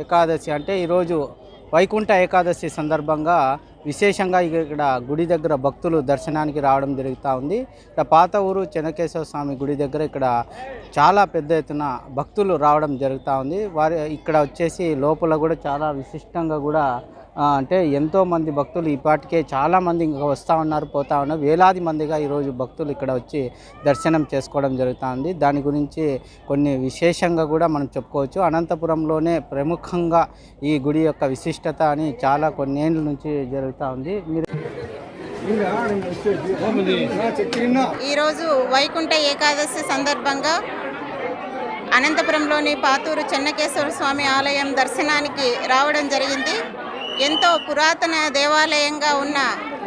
ఏకాదశి అంటే ఈరోజు వైకుంఠ ఏకాదశి సందర్భంగా విశేషంగా ఇక్కడ గుడి దగ్గర భక్తులు దర్శనానికి రావడం జరుగుతూ ఉంది. ఇక్కడ పాత ఊరు చెన్నకేశ్వర స్వామి గుడి దగ్గర ఇక్కడ చాలా పెద్ద ఎత్తున భక్తులు రావడం జరుగుతూ ఉంది. వారి ఇక్కడ వచ్చేసి లోపల కూడా చాలా విశిష్టంగా కూడా అంటే ఎంతో మంది భక్తులు ఇప్పటికే చాలామంది ఇంకా వస్తూ ఉన్నారు పోతా ఉన్నారు. వేలాది మందిగా ఈరోజు భక్తులు ఇక్కడ వచ్చి దర్శనం చేసుకోవడం జరుగుతుంది. దాని గురించి కొన్ని విశేషంగా కూడా మనం చెప్పుకోవచ్చు. అనంతపురంలోనే ప్రముఖంగా ఈ గుడి యొక్క విశిష్టత అని చాలా కొన్నేళ్ళ నుంచి జరుగుతూ ఉంది. మీరు ఈరోజు వైకుంఠ ఏకాదశి సందర్భంగా అనంతపురంలోని పాతూరు చెన్నకేశ్వర స్వామి ఆలయం దర్శనానికి రావడం జరిగింది. ఎంతో పురాతన దేవాలయంగా ఉన్న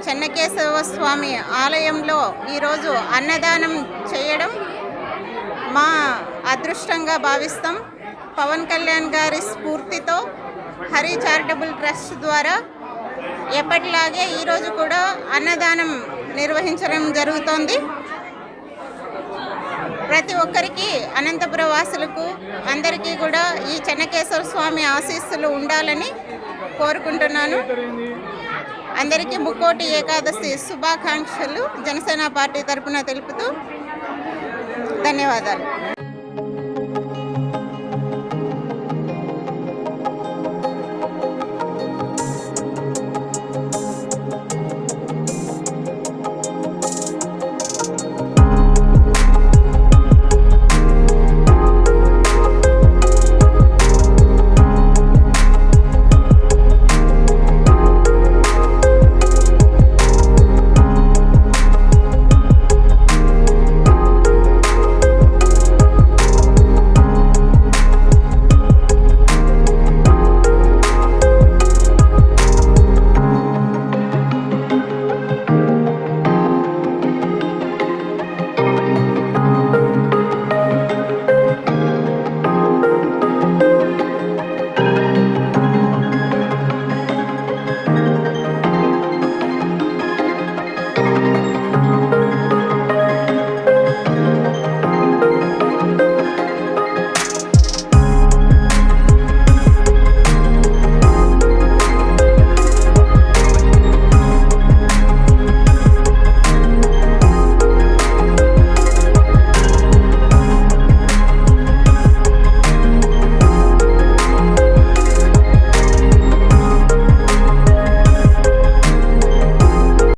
చెన్నకేశవ స్వామి ఆలయంలో ఈరోజు అన్నదానం చేయడం మా అదృష్టంగా భావిస్తాం. పవన్ కళ్యాణ్ గారి స్ఫూర్తితో హరి చారిటబుల్ ట్రస్ట్ ద్వారా ఎప్పటిలాగే ఈరోజు కూడా అన్నదానం నిర్వహించడం జరుగుతోంది. ప్రతి ఒక్కరికి అనంతపుర వాసులకు అందరికీ కూడా ఈ చెన్నకేశ్వర స్వామి ఆశీస్సులు ఉండాలని కోరుకుంటున్నాను. అందరికీ ముక్కోటి ఏకాదశి శుభాకాంక్షలు జనసేన పార్టీ తరపున తెలుపుతూ ధన్యవాదాలు.